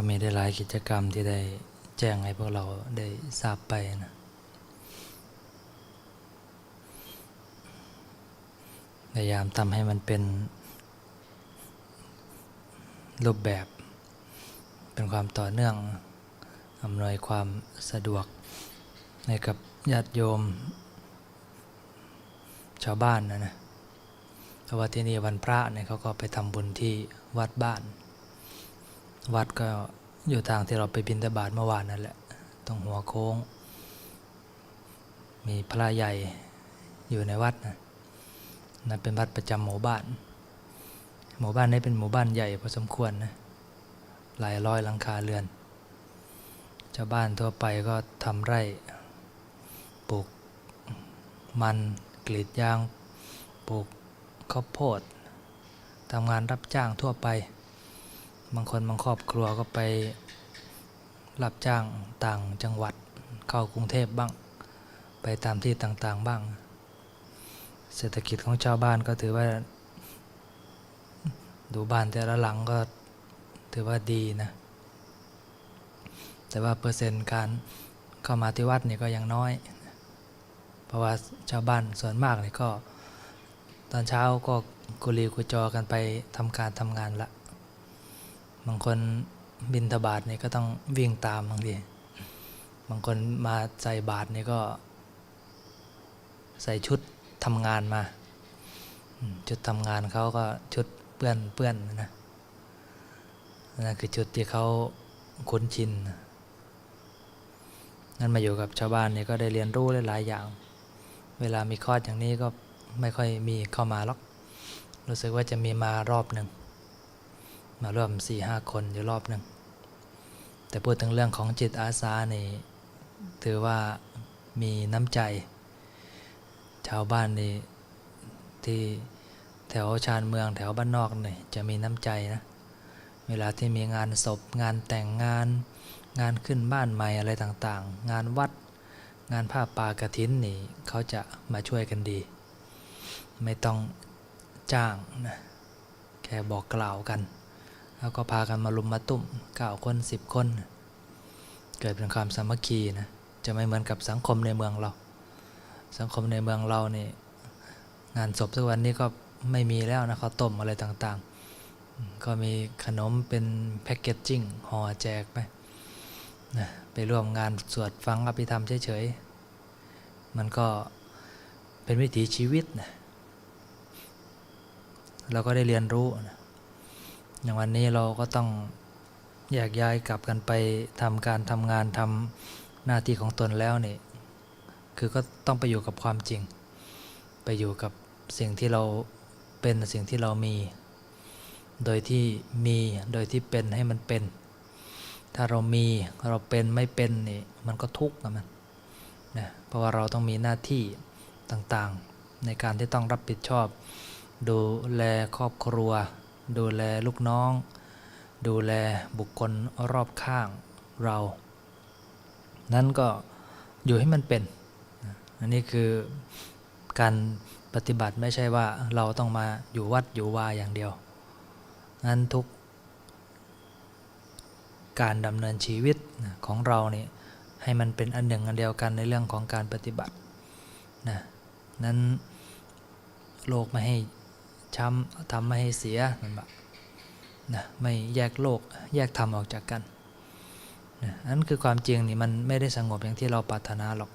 ก็มีได้หลายกิจกรรมที่ได้แจ้งให้พวกเราได้ทราบไปนะพยายามทำให้มันเป็นรูปแบบ เป็นความต่อเนื่องอำนวยความสะดวกให้กับญาติโยม ชาวบ้านนะนะเพราะว่าที่นี่วันพระเนี่ยเขาก็ไปทำบุญที่วัดบ้าน วัดก็อยู่ทางที่เราไปบินตบาตเมื่อวานนั่นแหละ ตรงหัวโค้ง มีพระใหญ่อยู่ในวัดนะนั่นเป็นวัดประจำหมู่บ้าน หมู่บ้านนี้เป็นหมู่บ้านใหญ่พอสมควรนะหลายร้อยหลังคาเรือนชาวบ้านทั่วไปก็ทำไร่ปลูกมันกรีดยางปลูกข้าวโพดทำงานรับจ้างทั่วไป บางคนบางครอบครัวก็ไปรับจ้างต่างจังหวัดเข้ากรุงเทพบ้าง ไปตามที่ต่างๆบ้าง เศรษฐกิจของชาวบ้านก็ถือว่า ดูบ้านแต่ละหลังก็ถือว่าดีนะ แต่ว่าเปอร์เซ็นต์การเข้ามาที่วัดนี่ก็ยังน้อย เพราะว่าชาวบ้านส่วนมากนี่ก็ ตอนเช้าก็กุลีกุจอกันไปทำการทำงานละ บางคนบินทบาทนี่ยก็ต้องวิ่งตามบางทีบางคนมาใส่บาทนี่ยก็ ใส่ชุดทำงานมา ชุดทำงานเขาก็ชุดเปื้อนเปื้อนนะนั่นคือจุดที่เขาคุ้นชินนั่นมาอยู่กับชาวบ้านเนี่ยก็ได้เรียนรู้หลายอย่าง เวลามีคลอร์สอย่างนี้ก็ไม่ค่อยมีเข้ามาหรอก รู้สึกว่าจะมีมารอบหนึ่ง มาร่วมสี่ห้าคนอยู่รอบหนึ่งแต่พูดถึงเรื่องของจิตอาสานี่ถือว่ามีน้ำใจ ชาวบ้านนี่ที่แถวชานเมืองแถวบ้านนอกนี่จะมีน้ำใจนะ เวลาที่มีงานศพ งานแต่งงาน งานขึ้นบ้านใหม่อะไรต่างๆ งานวัด งานผ้าป่ากระถินนี่เขาจะมาช่วยกันดี ไม่ต้องจ้างนะแค่บอกกล่าวกัน แล้วก็พากันมาลุมมาตุ้มเก้าคนสิบคน เกิดเป็นความสามัคคีนะจะไม่เหมือนกับสังคมในเมืองเรา สังคมในเมืองเรานี่งานศพทุกวันนี้ก็ไม่มีแล้วนะเขาต้มอะไรต่างๆ ก็มีขนมเป็นแพ็กเกจจิ้งห่อแจกไปนะไปร่วมงานสวดฟังอภิธรรมเฉยๆ มันก็เป็นวิถีชีวิตนะเราก็ได้เรียนรู้นะ อย่างวันนี้เราก็ต้องแยกย้ายกลับกันไปทำการทำงานทำหน้าที่ของตนแล้วนี่คือก็ต้องไปอยู่กับความจริง ไปอยู่กับสิ่งที่เราเป็นสิ่งที่เรามี โดยที่มีโดยที่เป็นให้มันเป็น ถ้าเรามีเราเป็นไม่เป็นนี่มันก็ทุกข์กับมันนะเพราะว่าเราต้องมีหน้าที่ต่างๆ ในการที่ต้องรับผิดชอบ ดูแลครอบครัว ดูแลลูกน้อง ดูแลบุคคลรอบข้างเรา นั้นก็อยู่ให้มันเป็น อันนี้คือการปฏิบัติไม่ใช่ว่าเราต้องมาอยู่วัดอยู่วาอย่างเดียว นั้นทุกการดำเนินชีวิตของเรานี่ให้มันเป็นอันหนึ่งอันเดียวกันในเรื่องของการปฏิบัตินะนั้นโลกไม่ให้ ช้ำทำไม่ให้เสียมันแบบนะไม่แยกโลกแยกธรรมออกจากกันนะนั่นคือความจริงนี่มันไม่ได้สงบอย่างที่เราปรารถนาหรอก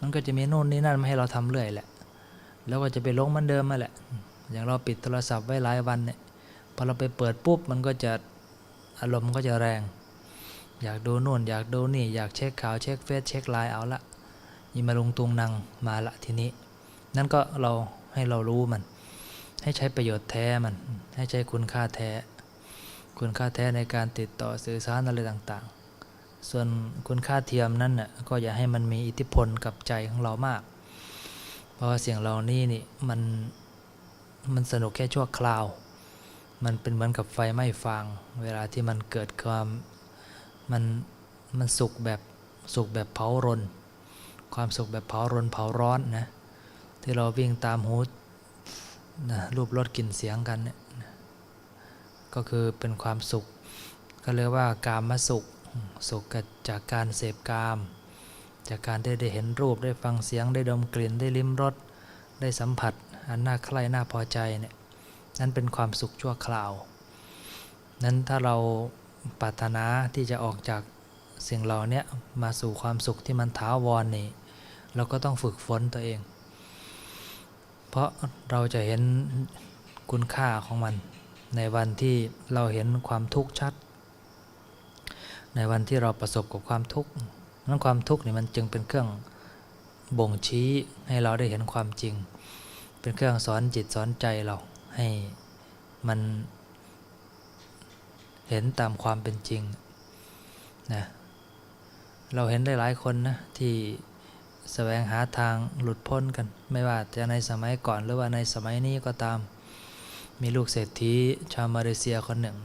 มันก็จะมีโน่นนี่นั่นมาให้เราทำเรื่อยแหละ แล้วก็จะไปลงมันเดิมมาแหละ อย่างเราปิดโทรศัพท์ไว้หลายวันเนี่ย พอเราไปเปิดปุ๊บมันก็จะอารมณ์มันก็จะแรง อยากดูโน่นอยากดูนี่อยากเช็คข่าวเช็คเฟซเช็คไลน์เอาละยิ่มาลงตุงนังมาละทีนี้ นั่นก็เราให้เรารู้มัน ให้ใช้ประโยชน์แท้มัน ให้ใช้คุณค่าแท้ คุณค่าแท้ในการติดต่อสื่อสารอะไรต่างๆ ส่วนคุณค่าเทียมนั่นน่ะก็อย่าให้มันมีอิทธิพลกับใจของเรามาก เพราะว่าเสียงเรานี่นี่มันมันสนุกแค่ชั่วคราว มันเป็นเหมือนกับไฟไหม้ฟาง เวลาที่มันเกิดความมันมันสุกแบบสุกแบบเผารน ความสุขแบบเผารนเผาร้อนนะที่เราวิ่งตามหู นะรูปรสกลิ่นเสียงกันเนี่ยนะก็คือเป็นความสุข ก็เรียกว่ากามสุขสุขจากการเสพกาม จากการได้ได้เห็นรูปได้ฟังเสียงได้ดมกลิ่นได้ลิ้มรสได้สัมผัส อันน่าใคร่น่าพอใจเนี่ยนั่นเป็นความสุขชั่วคราว นั้นถ้าเราปรารถนาที่จะออกจากสิ่งเหล่านี้มาสู่ความสุขที่มันถาวรนี่เราก็ต้องฝึกฝนตัวเอง ราะเราจะเห็นคุณค่าของมัน ในวันที่เราเห็นความทุกข์ชัด ในวันที่เราประสบกับความทุกข์นั้นความทุกข์นี่มันจึงเป็นเครื่องบ่งชี้ให้เราได้เห็นความจริง เป็นเครื่องสอนจิตสอนใจเราให้มันเห็นตามความเป็นจริงนะเราเห็นได้หลายคนนะที่ แสวงหาทางหลุดพ้นกัน ไม่ว่าจะในสมัยก่อนหรือว่าในสมัยนี้ก็ตาม มีลูกเศรษฐีชาวมาเลเซียคนหนึ่ง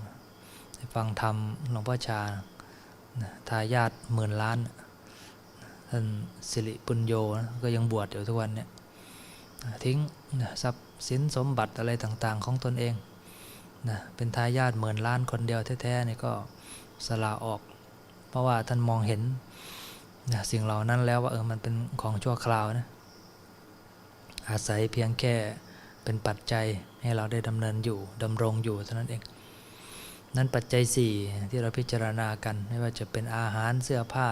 ฟังธรรมหลวงพ่อชาทายาทหมื่นล้านท่านสิริปุญโยก็ยังบวชอยู่ทุกวันเนี่ยทิ้งทรัพย์สินสมบัติอะไรต่างๆ ของตนเองนะเป็นทายาทหมื่นล้านคนเดียวแท้ๆนี่ก็สละออก เพราะว่าท่านมองเห็น นะสิ่งเหล่านั้นแล้วว่าเออมันเป็นของชั่วคราวนะอาศัยเพียงแค่เป็นปัจจัยให้เราได้ดำเนินอยู่ดำรงอยู่เท่านั้นเอง นั้นปัจจัย 4 ที่เราพิจารณากัน ไม่ว่าจะเป็นอาหารเสื้อผ้า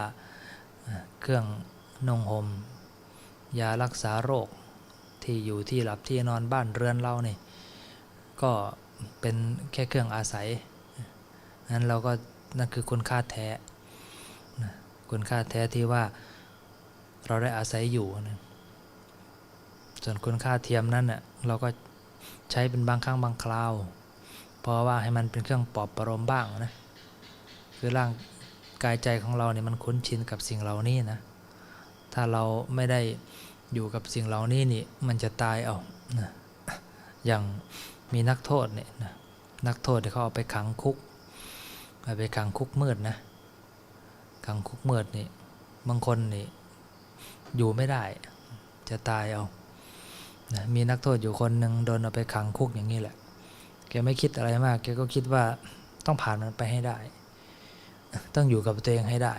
เครื่องนุ่งหม่มยารักษาโรคที่อยู่ที่หลับที่นอนบ้านเรือนเรานี่ก็เป็นแค่เครื่องอาศัยนั้นเราก็นั่นคือคุณค่าแท้ คุณค่าแท้ที่ว่าเราได้อาศัยอยู่นะส่วนคุณค่าเทียมนั้นเน่ะเราก็ใช้เป็นบางครั้งบางคราว เพราะว่าให้มันเป็นเครื่องปลอบประโลมบ้างนะคือร่างกายใจของเราเนี่ยมันคุ้นชินกับสิ่งเหล่านี้นะถ้าเราไม่ได้อยู่กับสิ่งเหล่านี้นี่มันจะตายเอานะอย่างมีนักโทษเนี่ยนะนักโทษที่เขาเอาไปขังคุกเอาไปขังคุกมืดนะ ขังคุกเมืดนี่บางคนนี่อยู่ไม่ได้ จะตายเอานะมีนักโทษอยู่คนหนึ่งโดนเอาไปขังคุกอย่างนี้แหละ แกไม่คิดอะไรมาก แกก็คิดว่าต้องผ่านมันไปให้ได้ ต้องอยู่กับตัวเองให้ได้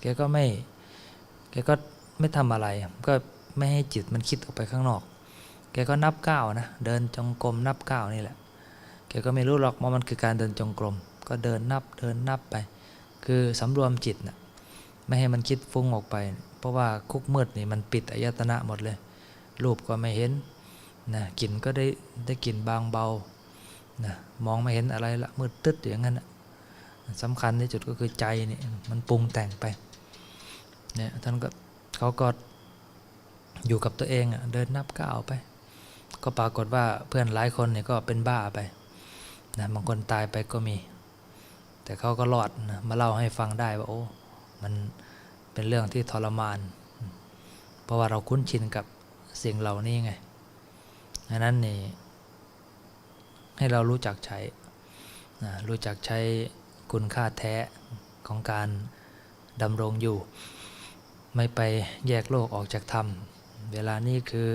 แกก็ไม่ แกก็ไม่ทำอะไร ก็ไม่ให้จิตมันคิดออกไปข้างนอก แกก็นับก้าวนะ เดินจงกรมนับก้าวนี่แหละ แกก็ไม่รู้หรอกว่ามันคือการเดินจงกรม ก็เดินนับ เดินนับไป คือสำรวมจิตนะไม่ให้มันคิดฟุ้งออกไป เพราะว่าคุกมืดนี่มันปิดอายตนะหมดเลย รูปก็ไม่เห็นนะกลิ่นก็ได้ได้กลิ่นบางเบานะมองไม่เห็นอะไรละมืดตึ๊ดอย่างนั้นนะสำคัญที่สุดก็คือใจนี่มันปรุงแต่งไปเนี่ยท่านก็เขาก็อยู่กับตัวเองอะเดินนับก้าวไป ก็ปรากฏว่าเพื่อนหลายคนเนี่ยก็เป็นบ้าไปนะบางคนตายไปก็มี แต่เขาก็รอดมาเล่าให้ฟังได้ว่าโอ้มันเป็นเรื่องที่ทรมาน เพราะว่าเราคุ้นชินกับสิ่งเหล่านี้ไงดังนั้นนี่ให้เรารู้จักใช้นะรู้จักใช้คุณค่าแท้ของการดำรงอยู่ ไม่ไปแยกโลกออกจากธรรม เวลานี้คือ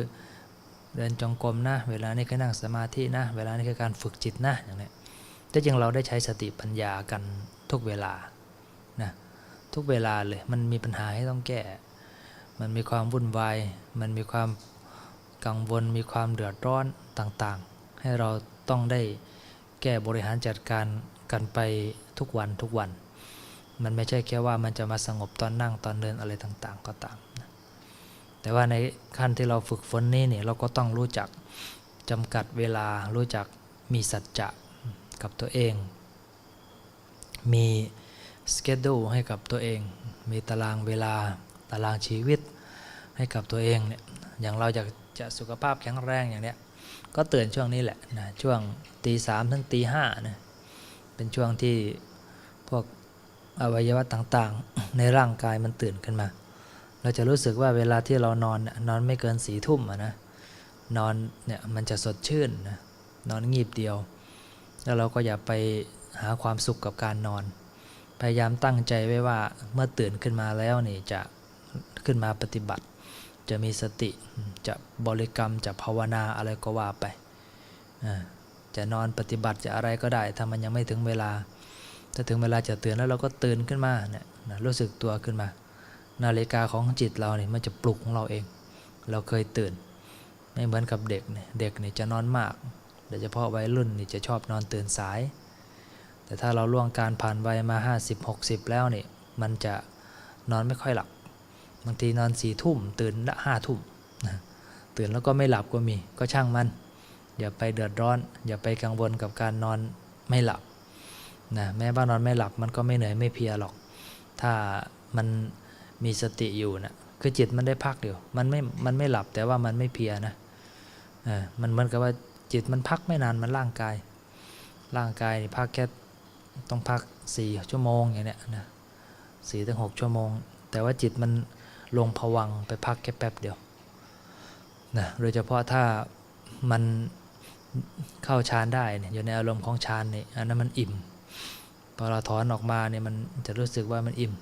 เดินจงกรมนะ เวลานี้คือนั่งสมาธินะ เวลานี้คือการฝึกจิตนะอย่างนี้ แต่จริงเราได้ใช้สติปัญญากันทุกเวลานะทุกเวลาเลยมันมีปัญหาให้ต้องแก้ มันมีความวุ่นวายมันมีความกังวลมีความเดือดร้อนต่างๆ ให้เราต้องได้แก้บริหารจัดการกันไปทุกวันทุกวัน มันไม่ใช่แค่ว่ามันจะมาสงบตอนนั่งตอนเดินอะไรต่างๆ ก็ตามนะแต่ว่าในขั้นที่เราฝึกฝนนี้เนี่ยเราก็ต้องรู้จักจำกัดเวลารู้จักมีสัจจะ กับตัวเอง มีสเกจดูให้กับตัวเอง มีตารางเวลาตารางชีวิตให้กับตัวเองเนี่ยอย่างเราอยากจะสุขภาพแข็งแรงอย่างเนี้ยก็เตือนช่วงนี้แหละนะช่วงตีสามถึงตีห้านะเป็นช่วงที่พวกอวัยวะต่างๆ ในร่างกายมันตื่นขึ้นมา เราจะรู้สึกว่าเวลาที่เรานอนนอนไม่เกินสีทุ่มนะนอนเนี่ยมันจะสดชื่นนะนอนงีบเดียว แล้วเราก็อย่าไปหาความสุขกับการนอน พยายามตั้งใจไว้ว่าเมื่อตื่นขึ้นมาแล้วนี่จะขึ้นมาปฏิบัติ จะมีสติจะบริกรรมจะภาวนาอะไรก็ว่าไป จะนอนปฏิบัติจะอะไรก็ได้ถ้ามันยังไม่ถึงเวลา ถ้าถึงเวลาจะตื่นแล้วเราก็ตื่นขึ้นมาเนี่ยรู้สึกตัวขึ้นมา นาฬิกาของจิตเราเนี่ยมันจะปลุกของเราเอง เราเคยตื่น ไม่เหมือนกับเด็กเนี่ยเด็กเนี่ยจะนอนมาก โดยเฉพาะวัยรุ่นนี่จะชอบนอนตื่นสาย แต่ถ้าเราล่วงการผ่านวัยมา 50 60 แล้วนี่มันจะนอนไม่ค่อยหลับ บางทีนอนสี่ทุ่มตื่นละห้าทุ่มตื่นแล้วก็ไม่หลับก็มีก็ช่างมัน อย่าไปเดือดร้อน อย่าไปกังวลกับการนอนไม่หลับนะแม้ว่านอนไม่หลับมันก็ไม่เหนื่อยไม่เพียหรอก ถ้ามันมีสติอยู่นะคือจิตมันได้พักอยู่มันไม่มันไม่หลับแต่ว่ามันไม่เพียนะเออมันเหมือนกับว่า จิตมันพักไม่นานมันร่างกาย ร่างกายนี่พักแค่ต้องพักสี่ชั่วโมงอย่างเนี้ยนะสี่ถึงหกชั่วโมง แต่ว่าจิตมันลงผวังไปพักแค่แป๊บเดียวนะโดยเฉพาะถ้ามันเข้าฌานได้เนี่ยอยู่ในอารมณ์ของฌานเนี่ยอันนั้นมันอิ่มพอเราถอนออกมาเนี่ยมันจะรู้สึกว่ามันอิ่ม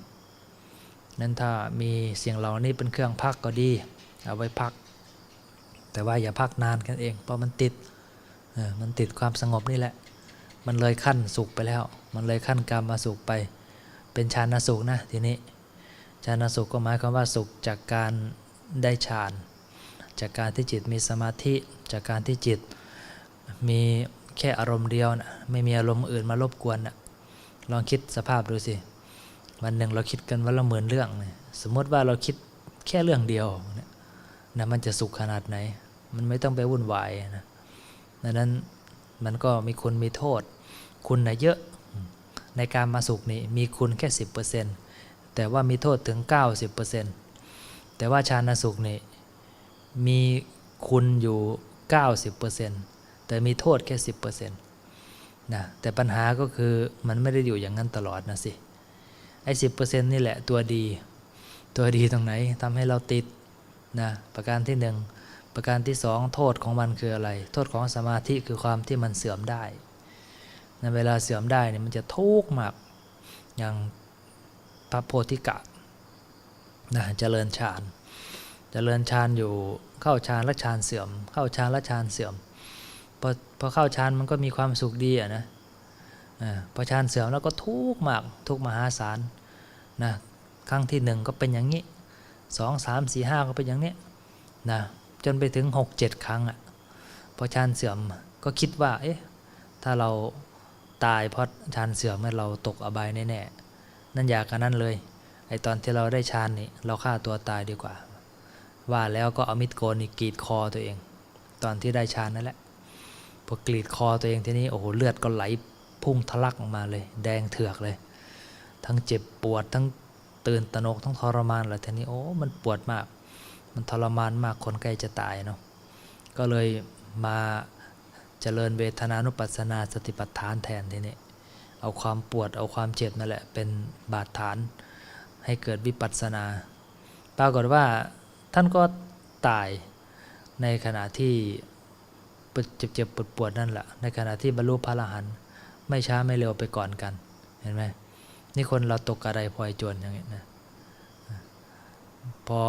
นั้นถ้ามีเสียงเหล่านี้เป็นเครื่องพักก็ดี เอาไว้พัก แต่ว่าอย่าพักนานกันเองเพราะมันติด มันติดความสงบนี่แหละ มันเลยขั้นสุขไปแล้ว มันเลยขั้นกรรมมาสุขไป เป็นฌานสุขนะทีนี้ฌานสุขก็หมายความว่าสุขจากการได้ฌาน จากการที่จิตมีสมาธิ จากการที่จิตมีแค่อารมณ์เดียวนะไม่มีอารมณ์อื่นมารบกวนนะลองคิดสภาพดูสิ วันหนึ่งเราคิดกันวันละหมื่นเรื่อง สมมติว่าเราคิดแค่เรื่องเดียวเนี่ยนะมันจะสุขขนาดไหน มันไม่ต้องไปวุ่นวายนะ ดังนั้นมันก็มีคุณมีโทษ คุณนะเยอะในการมาสุขนี่มีคุณแค่ 10%แต่ว่ามีโทษถึง 90%แต่ว่าชาณสุขนี่มีคุณอยู่ 90%แต่มีโทษแค่ 10%นะแต่ปัญหาก็คือมันไม่ได้อยู่อย่างนั้นตลอดนะสิไอ้สินี่แหละตัวดี ตัวดีตรงไหนทำให้เราติดนะประการที่หนึ่ง ประการที่สองโทษของมันคืออะไร โทษของสมาธิคือความที่มันเสื่อมได้ในเวลาเสื่อมได้เนี่ยมันจะทุกข์มาก อย่างพระโพธิกะนะเจริญฌานเจริญฌานอยู่เข้าฌานและฌานเสื่อม เข้าฌานและฌานเสื่อมพอพอเข้าฌานมันก็มีความสุขดีอะนะอาพอฌานเสื่อมแล้วก็ทุกข์มากทุกข์มหาศาลนะครั้งที่หนึ่งก็เป็นอย่างนี้สองสามสี่ห้าก็เป็นอย่างนี้นะ จนไปถึงหกเจ็ดครั้งอะ่ะพอฌานเสื่อมก็คิดว่า เอ๊ะ ถ้าเราตายเพราะฌานเสื่อมเนี่ยเราตกอบายแน่ๆ นั่นอยากกันนั้นเลย ไอตอนที่เราได้ฌานนี่เราฆ่าตัวตายดีกว่า ว่าแล้วก็เอามิดโกนกรีดคอตัวเอง ตอนที่ได้ฌานนั่นแหละพอกรีดคอตัวเองทีนี้โอ้โหเลือดก็ไหลพุ่งทะลักออกมาเลย แดงเถือกเลย ทั้งเจ็บปวดทั้งตื่นตระหนกทั้งทรมานเลยทีนี้โอ้มันปวดมาก มันทรมานมากคนใกล้จะตายเนาะก็เลยมาเจริญเวทนานุปัสสนาสติปัฏฐานแทนทีนี้เอาความปวดเอาความเจ็บนั่นแหละเป็นบาดฐานให้เกิดวิปัสสนา ปรากฏว่าท่านก็ตายในขณะที่เจ็บเจ็บปวดปวดนั่นแหละในขณะที่บรรลุพระอรหันต์ไม่ช้าไม่เร็วไปก่อนกันเห็นไหมนี่คนเราตกกระไดพลอยโจรอย่างนี้นะพอ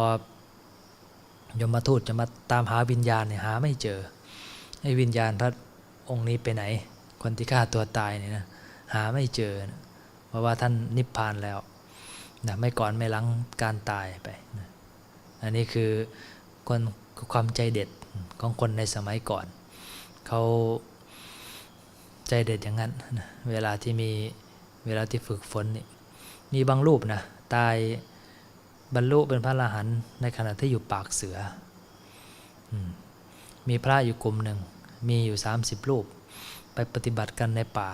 ยมทูตจะมาตามหาวิญญาณเนี่ยหาไม่เจอไอ้วิญญาณพระองค์นี้ไปไหน คนที่ฆ่าตัวตายเนี่ยนะหาไม่เจอนะเพราะว่าท่านนิพพานแล้วนะไม่ก่อนไม่หลังการตายไปนะอันนี้คือคนความใจเด็ดของคนในสมัยก่อน เขาใจเด็ดอย่างนั้นนะเวลาที่มีเวลาที่ฝึกฝนนี่มีบางรูปนะตาย บรรลุเป็นพระอรหันต์ในขณะที่อยู่ปากเสือ มีพระอยู่กลุ่มหนึ่ง มีอยู่ 30 รูป ไปปฏิบัติกันในป่า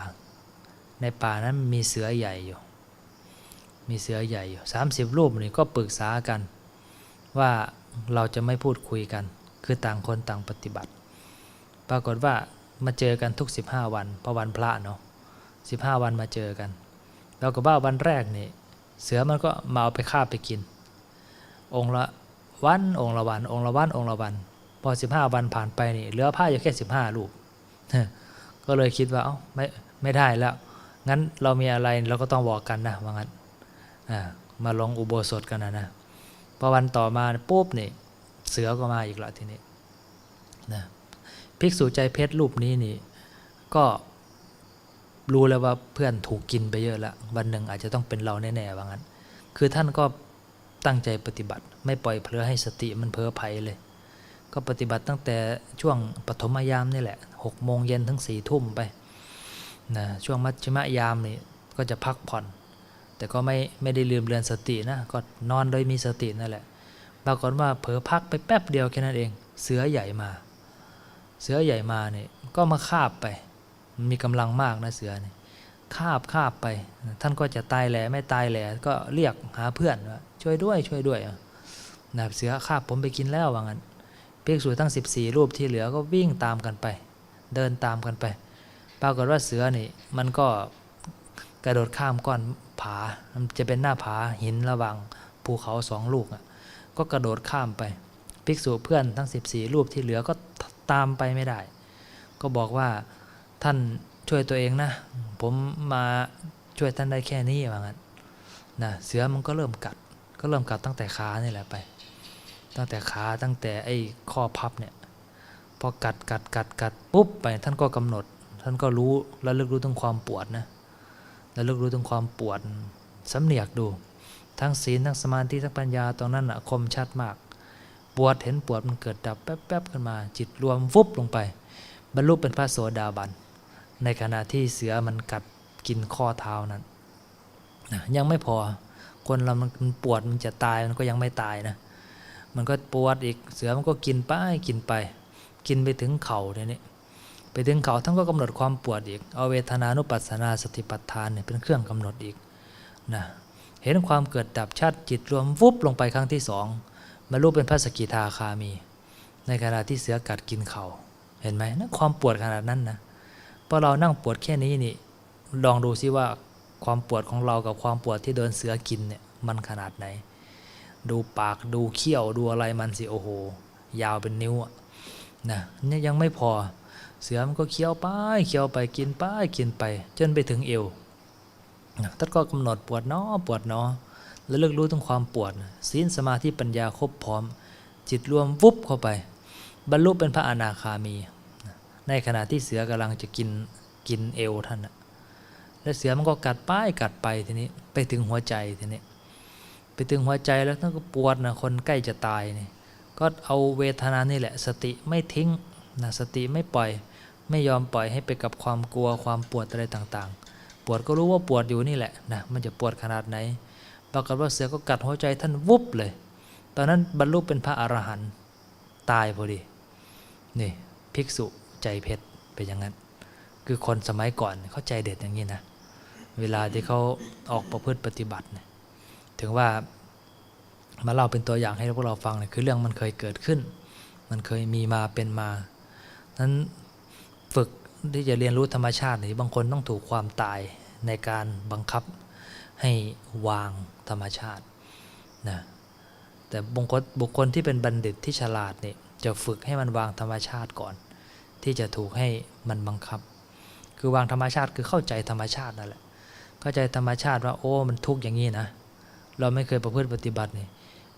ในป่านั้นมีเสือใหญ่อยู่ มีเสือใหญ่อยู่30รูปนี่ก็ปรึกษากัน ว่าเราจะไม่พูดคุยกัน คือต่างคนต่างปฏิบัติ ปรากฏว่ามาเจอกันทุก 15 วันเพราะวันพระเนาะ15 วันมาเจอกันเราก็ว่าวันแรกนี่เสือมันก็มาเอาไปฆ่าไปกิน องค์ละวันองค์ละวัน องค์ละวันองค์ละวัน พอ 15 วันผ่านไปนี่เหลือผ้าอยู่แค่ 15ลูกก็เลยคิดว่าเอ้าไม่ไม่ได้แล้ว งั้นเรามีอะไรเราก็ต้องบอกกันนะว่างั้นมาลงอุโบสถกันนะนะพพอวันต่อมาปุ๊บนี่เสือก็มาอีกละทีนี้นะภิกษุใจเพชรรูปนี้นี่ก็รู้แล้วว่าเพื่อนถูกกินไปเยอะแล้ววันหนึ่งอาจจะต้องเป็นเราแน่ๆว่างั้น คือท่านก็ ตั้งใจปฏิบัติ ไม่ปล่อยเพลอให้สติมันเพ้อไผเลย ก็ปฏิบัติตั้งแต่ช่วงปฐมยามนี่แหละหกโมงเย็นถึงสี่ทุ่มไปนะช่วงมัชฌิมยามนี่ก็จะพักผ่อน แต่ก็ไม่ไม่ได้ลืมเลือนสตินะก็นอนโดยมีสตินั่นแหละปรากฏว่าเผลอพักไปแป๊บเดียวแค่นั้นเอง เสือใหญ่มา เสือใหญ่มาเนี่ยก็มาคาบไป มีกำลังมากนะเสือเนี่ยคาบคาบไป ท่านก็จะตายแหล่ไม่ตายแหล่ก็เรียกหาเพื่อนว่า ช่วยด้วยช่วยด้วยนะเสือคาบผมไปกินแล้วว่างั้นเพียกสูทั้ง 14 รูปที่เหลือก็วิ่งตามกันไป เดินตามกันไป ปรากฏว่าเสือนี่มันก็กระโดดข้ามก้อนผามันจะเป็นหน้าผาหินระหว่างภูเขาสองลูกอะก็กระโดดข้ามไปภิกษุเพื่อนทั้ง 14 รูปที่เหลือก็ตามไปไม่ได้ ก็บอกว่าท่านช่วยตัวเองนะ ผมมาช่วยท่านได้แค่นี้ว่างั้นนะเสือมันก็เริ่มกัด ก็เริ่มกัดตั้งแต่ขานี่แหละไป ตั้งแต่ขาตั้งแต่ไอ้ข้อพับเนี่ยพอกัดกัดกัดกัดปุ๊บไปท่านก็กำหนด ท่านก็รู้แล้วลึกรู้ถึงความปวดนะแล้วลึกรู้ถึงความปวดสำเนียกดู ทั้งศีลทั้งสมาธิทั้งปัญญาตรงนั้นอะคมชัดมาก ปวดเห็นปวดมันเกิดดับแป๊บๆขึ้นมา จิตรวมฟุบลงไป บรรลุเป็นพระโสดาบันในขณะที่เสือมันกัดกินข้อเท้านั้นนะยังไม่พอ คนเรามันปวดมันจะตายมันก็ยังไม่ตายนะ มันก็ปวดอีกเสือมันก็กินไปกินไป กินไปถึงเข่าเนี่ยนี่ไปถึงเข่าท่านก็กำหนดความปวดอีก เอาเวทนานุปัสสนาสติปัฏฐานเนี่ยเป็นเครื่องกำหนดอีกนะเห็นความเกิดดับชัดจิตรวมวุบลงไปครั้งที่สองบรรลุเป็นพระสกิทาคามี ในขณะที่เสือกัดกินเขา่าเห็นไหมนะความปวดขนาดนั้นนะพอเรานั่งปวดแค่นี้นี่ลองดูซิว่า ความปวดของเรากับความปวดที่โดนเสือกินเนี่ยมันขนาดไหน ดูปากดูเขี้ยวดูอะไรมันสิโอ้โห ยาวเป็นนิ้วอะนะเนี่ยยังไม่พอเสือมันก็เคี้ยวไปเคี้ยวไปกินไปกินไป จนไปถึงเอวนะท่านก็กำหนดปวดเนอปวดเนอแล้วเลือกรู้ถึงความปวดศีลสมาธิปัญญาครบพร้อม จิตรวมวุบเข้าไป บรรลุเป็นพระอนาคามี ในขณะที่เสือกำลังจะกินกินเอวท่านนะ แล้วเสือมันก็กัดป้ายกัดไปทีนี้ ไปถึงหัวใจทีนี้ ไปถึงหัวใจแล้วท่านก็ปวดนะคนใกล้จะตายนี่ก็เอาเวทนานี่แหละ สติไม่ทิ้งนะสติไม่ปล่อย ไม่ยอมปล่อยให้ไปกับความกลัวความปวดอะไรต่างๆ ปวดก็รู้ว่าปวดอยู่นี่แหละนะมันจะปวดขนาดไหน ปรากฏว่าเสือก็กัดหัวใจท่านวุบเลย ตอนนั้นบรรลุเป็นพระอรหันต์ตายพอดีนี่ภิกษุใจเพชรเป็นอย่างนั้น คือคนสมัยก่อนเขาใจเด็ดอย่างนี้นะ เวลาที่เขาออกประพฤติปฏิบัติเนี่ยถึงว่ามาเล่าเป็นตัวอย่างให้พวกเราฟังเนี่ยคือเรื่องมันเคยเกิดขึ้น มันเคยมีมาเป็นมานั้นฝึกที่จะเรียนรู้ธรรมชาตินี่บางคนต้องถูกความตายในการบังคับให้วางธรรมชาตินะแต่บุคคลบุคคลที่เป็นบัณฑิตที่ฉลาดเนี่ยจะฝึกให้มันวางธรรมชาติก่อน ที่จะถูกให้มันบังคับ คือวางธรรมชาติคือเข้าใจธรรมชาตินั่นแหละ เข้าใจธรรมชาติว่าโอ้มันทุกข์อย่างนี้นะ เราไม่เคยประพฤติปฏิบัตินี่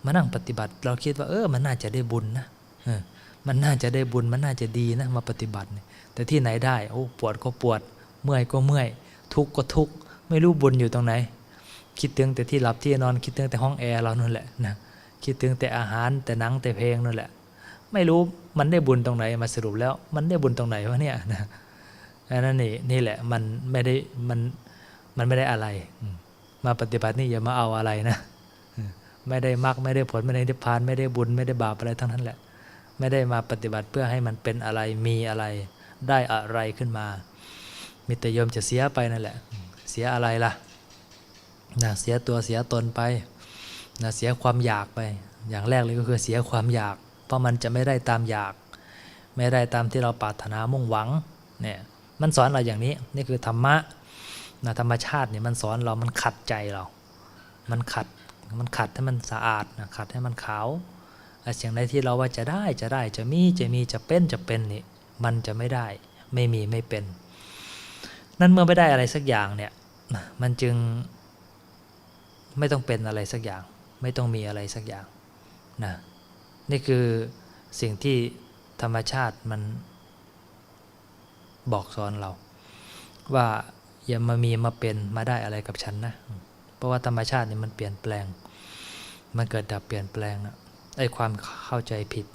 มานั่งปฏิบัติ เราคิดว่าเออมันน่าจะได้บุญนะมันน่าจะได้บุญมันน่าจะดีนะมาปฏิบัติเนี่ยแต่ที่ไหนได้โอ้ปวดก็ปวด เมื่อยก็เมื่อย ทุกข์ก็ทุกข์ไม่รู้บุญอยู่ตรงไหน คิดถึงแต่ที่หลับที่นอนคิดถึงแต่ห้องแอร์เรานั่นแหละนะคิดถึงแต่อาหารแต่หนังแต่เพลงนั่นแหละ ไม่รู้มันได้บุญตรงไหนมาสรุปแล้ว มันได้บุญตรงไหนวะเนี่ยนะอันนั้นนี่นี่แหละมันไม่ได้มัน มันไม่ได้อะไร มาปฏิบัตินี่อย่ามาเอาอะไรนะไม่ได้มรรคไม่ได้ผลไม่ได้นิพพาน ไม่ได้บุญไม่ได้บาปอะไรทั้งนั้นแหละ ไม่ได้มาปฏิบัติเพื่อให้มันเป็นอะไรมีอะไรได้อะไรขึ้นมามิตรยมจะเสียไปนั่นแหละ เสียอะไรล่ะนะเสียตัวเสียตนไปนะเสียความอยากไป อย่างแรกเลยก็คือเสียความอยาก เพราะมันจะไม่ได้ตามอยาก ไม่ได้ตามที่เราปรารถนามุ่งหวังเนี่ยมันสอนเราอย่างนี้นี่คือธรรมะ นะธรรมชาติเนี่ยมันสอนเรามันขัดใจเรา มันขัดมันขัดให้มันสะอาดนะขัดให้มันขาวไอ้สิ่งใดที่เราว่าจะได้จะได้จะมีจะมีจะเป็นจะเป็นนี่มันจะไม่ได้ไม่มีไม่เป็น นั่นเมื่อไม่ได้อะไรสักอย่างเนี่ยมันจึงไม่ต้องเป็นอะไรสักอย่าง ไม่ต้องมีอะไรสักอย่างนะนี่คือสิ่งที่ธรรมชาติมันบอกสอนเรา ว่า อย่ามามีมาเป็นมาได้อะไรกับฉันนะ เพราะว่าธรรมชาตินี่มันเปลี่ยนแปลง มันเกิดดับเปลี่ยนแปลงนะไอ้ความเข้าใจผิด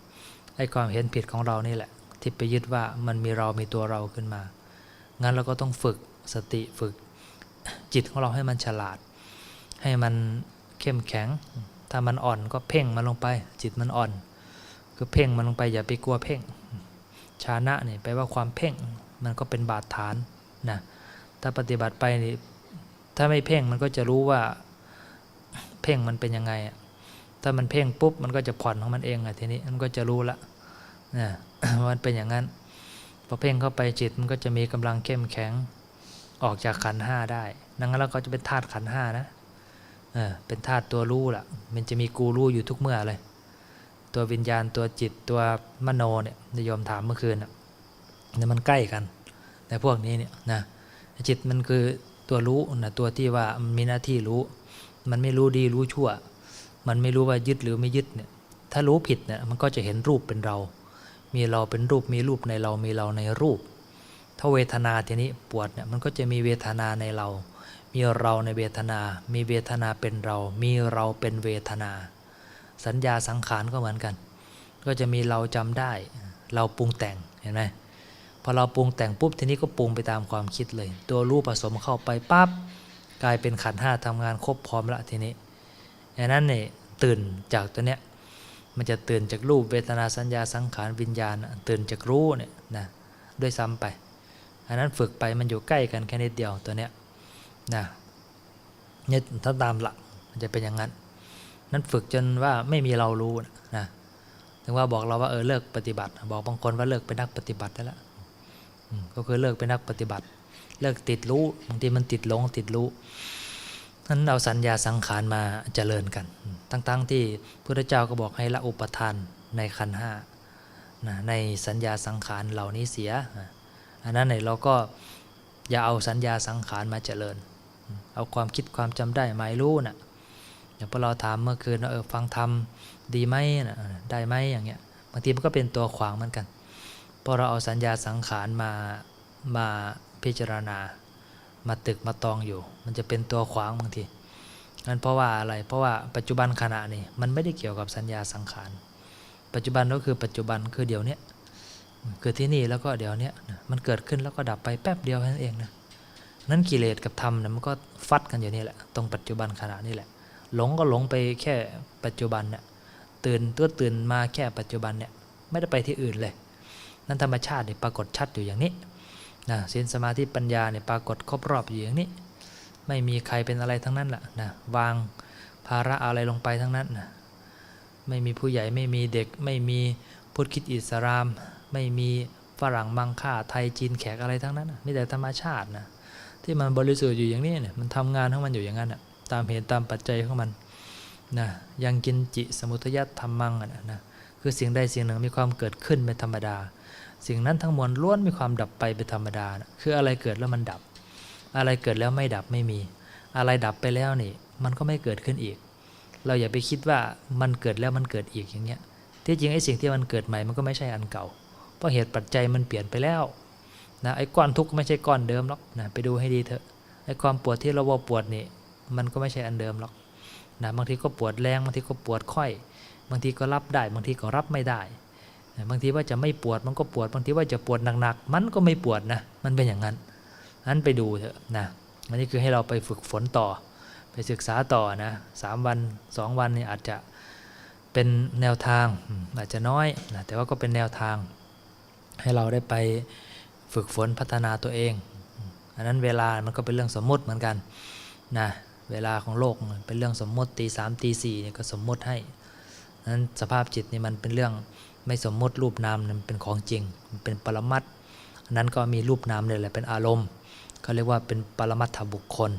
ไอ้ความเห็นผิดของเรานี่แหละ ที่ไปยึดว่ามันมีเรามีตัวเราขึ้นมา งั้นเราก็ต้องฝึกสติฝึกจิตของเราให้มันฉลาด ให้มันเข้มแข็ง ถ้ามันอ่อนก็เพ่งมันลงไป จิตมันอ่อน คือเพ่งมันลงไปอย่าไปกลัวเพ่ง ชานะเนี่ยแปลว่าความเพ่ง มันก็เป็นบาดฐานนะ ถ้าปฏิบัติไปนี่ถ้าไม่เพ่งมันก็จะรู้ว่าเพ่งมันเป็นยังไงถ้ามันเพ่งปุ๊บมันก็จะผ่อนของมันเองอะทีนี้มันก็จะรู้ละนะว่ามันเป็นอย่างนั้นพอเพ่งเข้าไปจิตมันก็จะมีกำลังเข้มแข็งออกจากขันห้าได้ดังนั้นเราก็จะเป็นธาตุขันห้านะเออเป็นธาตุตัวรู้ละมันจะมีกูรู้อยู่ทุกเมื่อเลย ตัววิญญาณตัวจิตตัวมโนเนี่ยนิยมถามเมื่อคืนน่ะเนี่ยมันใกล้กันในพวกนี้เนี่ยนะ จิตมันคือตัวรู้นะตัวที่ว่ามันมีหน้าที่รู้ มันไม่รู้ดีรู้ชั่ว มันไม่รู้ว่ายึดหรือไม่ยึดเนี่ยถ้ารู้ผิดเนี่ยมันก็จะเห็นรูปเป็นเรา มีเราเป็นรูปมีรูปในเรามีเราในรูป ถ้าเวทนาทีนี้ปวดเนี่ยมันก็จะมีเวทนาในเรา มีเราในเวทนา มีเวทนาเป็นเรา มีเราเป็นเวทนา สัญญาสังขารก็เหมือนกัน ก็จะมีเราจำได้ เราปรุงแต่งเห็นไหม พอเราปรุงแต่งปุ๊บทีนี้ก็ปรุงไปตามความคิดเลย ตัวรูปผสมเข้าไปปั๊บกลายเป็นขันห้าทำงานครบพร้อมละทีนี้ดังนั้นเนี่ยตื่นจากตัวเนี้ยมันจะตื่นจากรูปเวทนาสัญญาสังขารวิญญาณตื่นจากรู้เนี่ยนะด้วยซ้ำไป อันนั้นฝึกไปมันอยู่ใกล้กันแค่นิดเดียวตัวเนี้ยนะเนี่ยถ้าตามหลักมันจะเป็นอย่างนั้น นั้นฝึกจนว่าไม่มีเรารู้นะถึงว่าบอกเราว่าเออเลิกปฏิบัติ บอกบางคนว่าเลิกเป็นนักปฏิบัติได้แล้ว ก็คือเลิกเป็นนักปฏิบัติ เลิกติดรู้บางทีมันติดหลงติดรู้นั้นเอาสัญญาสังขารมาเจริญกันทั้งๆที่พระเจ้าก็บอกให้ละอุปทานในขันห้านะในสัญญาสังขารเหล่านี้เสีย อันนั้นเนี่ยเราก็อย่าเอาสัญญาสังขารมาเจริญ เอาความคิดความจำได้หมายรู้นะ่ะอย่างพอเราถามเมื่อคืนว่าเออฟังธรรมดีไหมนะได้ไหมอย่างเงี้ยบางทีมันก็เป็นตัวขวางเหมือนกัน พอเราเอาสัญญาสังขารมามาพิจารณา มาตึกมาตองอยู่ มันจะเป็นตัวขวางบางทีนั่นเพราะว่าอะไรเพราะว่าปัจจุบันขณะนี้มันไม่ได้เกี่ยวกับสัญญาสังขาร ปัจจุบันก็คือปัจจุบันคือเดี๋ยวนี้คือที่นี่แล้วก็เดี๋ยวนี้มันเกิดขึ้นแล้วก็ดับไปแป๊บเดียวนั้นเองนะนั้นกิเลสกับธรรมนี่ยมันก็ฟัดกันอยู่นี่แหละตรงปัจจุบันขณะนี่แหละ หลงก็หลงไปแค่ปัจจุบันเนี่ยตื่นตัวตื่นมาแค่ปัจจุบันเนี่ยไม่ได้ไปที่อื่นเลย นั้นธรรมชาติเนี่ยปรากฏชัดอยู่อย่างนี้นะศีลสมาธิปัญญาเนี่ยปรากฏครบรอบอยู่อย่างนี้ ไม่มีใครเป็นอะไรทั้งนั้นแหละนะวางภาระอะไรลงไปทั้งนั้นนะไม่มีผู้ใหญ่ไม่มีเด็กไม่มีพุทธคิดอิสลาม ไม่มีฝรั่งมังค่าไทยจีนแขกอะไรทั้งนั้นนะมีแต่ธรรมชาตินะที่มันบริสุทธิ์อยู่อย่างนี้เนี่ยมันทำงานของมันอยู่อย่างนั้นนะตามเหตุตามปัจจัยของมันนะยังกินจิสมุทยัตธรรมังอะนะนะคือสิ่งใดสิ่งหนึ่งมีความเกิดขึ้นเป็นธรรมดา สิ่งนั้นทั้งมวลล้วนมีความดับไปเป็นธรรมดานะคืออะไรเกิดแล้วมันดับ อะไรเกิดแล้วไม่ดับไม่มี อะไรดับไปแล้วนี่ มันก็ไม่เกิดขึ้นอีก เราอย่าไปคิดว่ามันเกิดแล้วมันเกิดอีกอย่างเงี้ย ที่จริงไอ้สิ่งที่มันเกิดใหม่มันก็ไม่ใช่อันเก่า เพราะเหตุปัจจัยมันเปลี่ยนไปแล้วนะไอ้ก้อนทุกข์ไม่ใช่ก้อนเดิมหรอกนะไปดูให้ดีเถอะไอ้ความปวดที่เราว่าปวดนี่มันก็ไม่ใช่อันเดิมหรอกนะบางทีก็ปวดแรงบางทีก็ปวดค่อย บางทีก็รับได้ บางทีก็รับไม่ได้ บางทีว่าจะไม่ปวดมันก็ปวด บางทีว่าจะปวดหนักๆมันก็ไม่ปวดนะมันเป็นอย่างนั้นนั้นไปดูเถอะนะอันนี้คือให้เราไปฝึกฝนต่อ ไปศึกษาต่อนะสามวันสองวันนี่อาจจะเป็นแนวทางอาจจะน้อยนะแต่ว่าก็เป็นแนวทาง ให้เราได้ไปฝึกฝนพัฒนาตัวเอง อันนั้นเวลามันก็เป็นเรื่องสมมติเหมือนกันนะเวลาของโลกเป็นเรื่องสมมติตีสามตีสี่นี่ก็สมมติให้นั้นสภาพจิตนี่มันเป็นเรื่อง ไม่สมมติรูปนามมันเป็นของจริง เป็นปรมัตถ์นนั้นก็มีรูปนามเนี่ยแหละเป็นอารมณ์เขาเรียกว่าเป็นปรมัตถบุคคล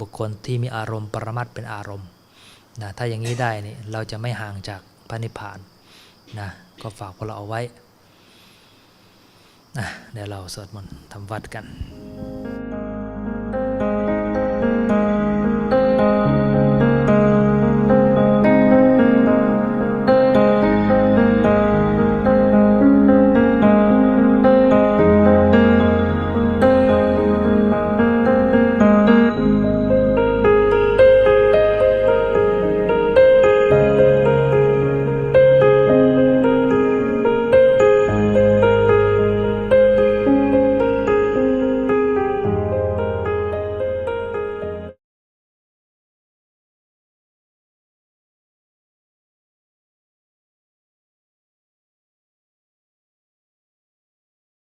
บุคคลที่มีอารมณ์ ปรมัตเป็นอารมณ์นะถ้าอย่างนี้ได้นี่เราจะไม่ห่างจากพระนิพพานนะก็ฝากพวกเราเอาไว้นะเดี๋ยวเราสวดมนต์ทำวัดกัน